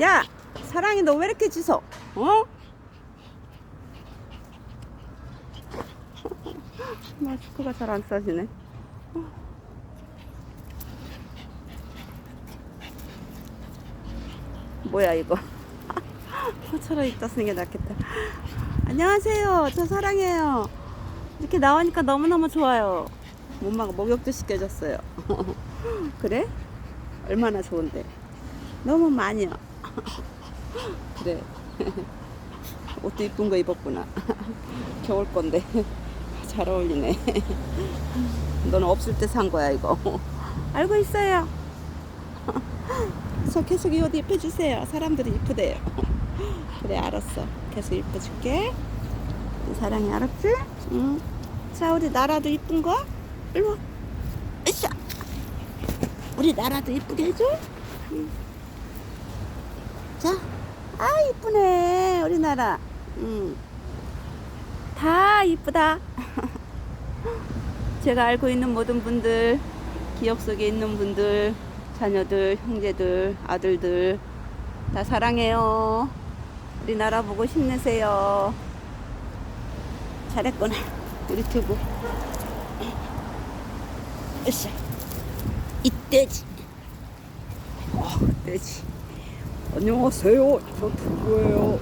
야, 사랑이 너 왜 이렇게 짖어? 어? 마스크가 잘 안 써지네. 뭐야 이거? 차라리 있다 쓰는 게 낫겠다. 안녕하세요. 저 사랑해요. 이렇게 나오니까 너무너무 좋아요. 엄마가 목욕도 시켜줬어요. 그래? 얼마나 좋은데. 너무 많이요. 그래. 옷도 이쁜 거 입었구나. 겨울 건데. 잘 어울리네. 너는 없을 때 산 거야, 이거. 알고 있어요. 저 계속 이 옷 입혀주세요. 사람들이 이쁘대요. 그래, 알았어. 계속 입혀줄게. 사랑이 알았지? 응. 자, 우리 나라도 이쁜 거? 일로 와. 으쌰. 우리 나라도 이쁘게 해줘. 응. 자, 아, 이쁘네. 우리나라. 응. 다 이쁘다. 제가 알고 있는 모든 분들, 기억 속에 있는 분들, 자녀들, 형제들, 아들들, 다 사랑해요. 우리나라 보고 힘내세요. 잘했구나. 두부. 으쌰. 이때지. 아, 돼지. 안녕하세요. 저 두부예요.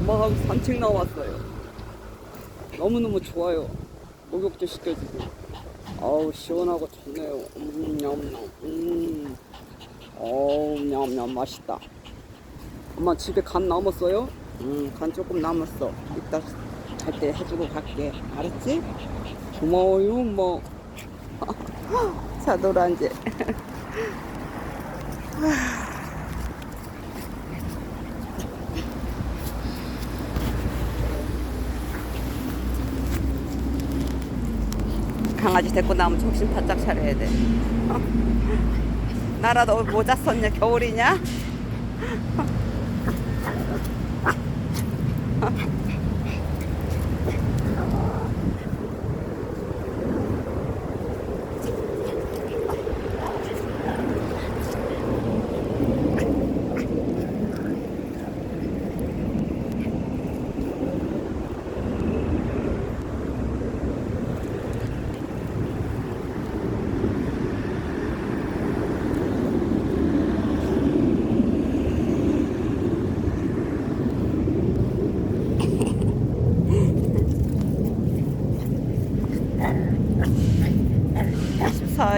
엄마하고 산책 나왔어요. 너무너무 좋아요. 목욕도 시켜주고. 아우 시원하고 좋네요. 음, 냠냠. 음. 어우 냠냠 맛있다. 엄마 집에 간 남았어요? 음, 간 조금 남았어. 이따 갈 때 해주고 갈게. 알았지? 고마워요 엄마. 자, 놀아, 이 강아지 데리고 나오면 정신 바짝 차려야 돼. 나라 너 모자 썼냐? 겨울이냐?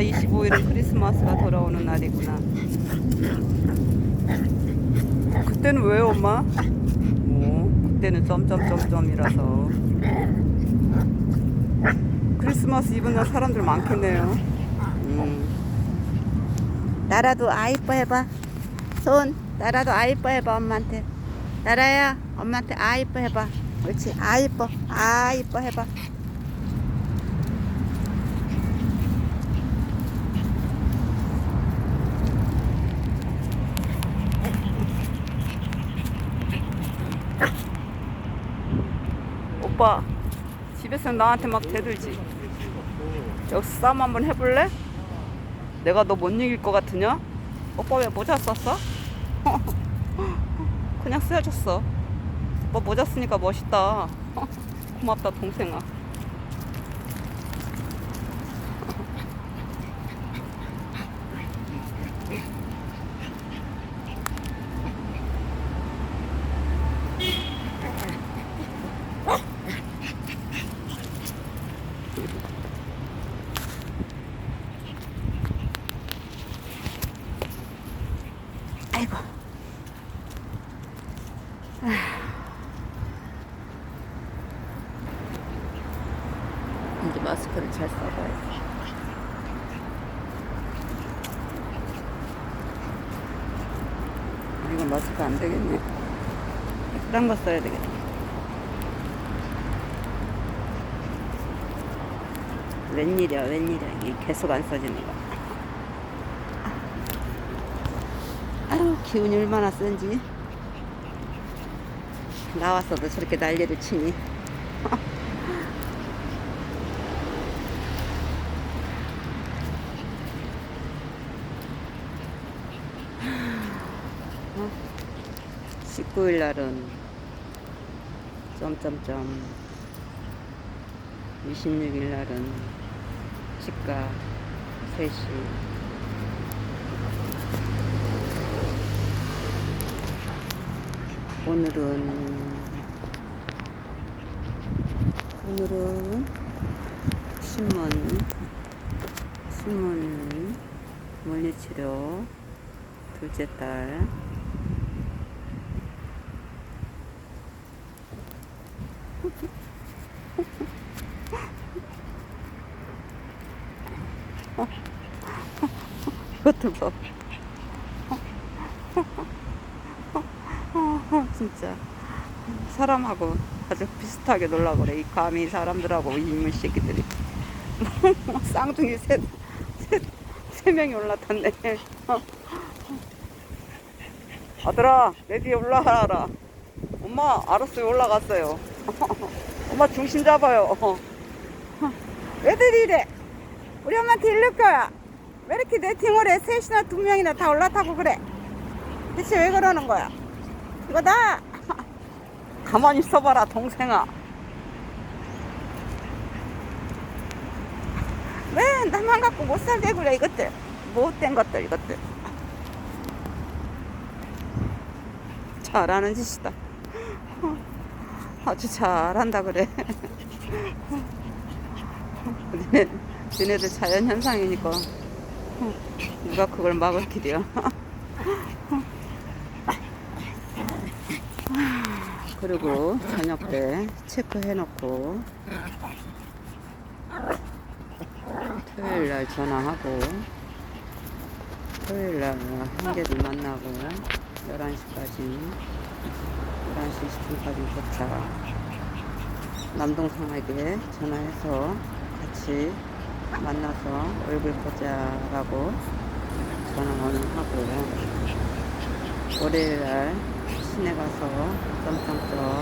이 24, 25일은 크리스마스가 돌아오는 날이구나. 그때는 왜 엄마? 어, 그때는 점점점점이라서. 크리스마스 이브 날 사람들 많겠네요. 음. 나라도 아 이뻐 해봐. 손, 나라도 아 이뻐 해봐 엄마한테. 나라야, 엄마한테 아 이뻐 해봐. 그렇지, 아 이뻐, 아 이뻐 해봐. 오빠 집에서 나한테 막 대들지 여기서 싸움 한번 해볼래? 내가 너 못 이길 것 같으냐? 오빠 왜 모자 썼어? 그냥 쓰여줬어 오빠 모자 쓰니까 멋있다 고맙다 동생아 아이고. 아휴. 이제 마스크를 잘 써봐야지. 아, 이건 마스크 안 되겠네. 딴거 써야 되겠다 웬일이야 웬일이야. 이게 계속 안 써지는 거 아유 기운이 얼마나 센지. 나왔어도 저렇게 난리를 치니. 19일 날은 점점점 26일 날은 치과 3시. 오늘은 오늘은 신문 신문 물리치료 둘째 딸 이것도 봐. 진짜 사람하고 아주 비슷하게 놀라 그래. 이 감히 사람들하고 이물 새끼들이 쌍둥이 셋, 셋, 세 명이 올라탔네. 어. 아들아, 내 뒤에 올라가라. 엄마, 알았어요. 올라갔어요. 엄마 중심 잡아요. 왜들 이래? 우리 엄마한테 이럴 거야. 왜 이렇게 내 팅을 해? 셋이나 두 명이나 다 올라타고 그래. 대체 왜 그러는 거야? 이거다. 가만히 있어봐라, 동생아. 왜 나만 갖고 못 살게 그래, 이것들. 못된 것들, 이것들. 잘하는 짓이다. 아주 잘한다, 그래. 니네, 니네들 자연현상이니까. 누가 그걸 막을 길이야. 그리고 저녁 때 체크해놓고 토요일 날 전화하고 토요일 날 한개들 만나고 11시까지 11시 20분까지 도착 남동생에게 전화해서 같이 만나서 얼굴 보자라고 전화를 하고 월요일 날 시내 가서 점점점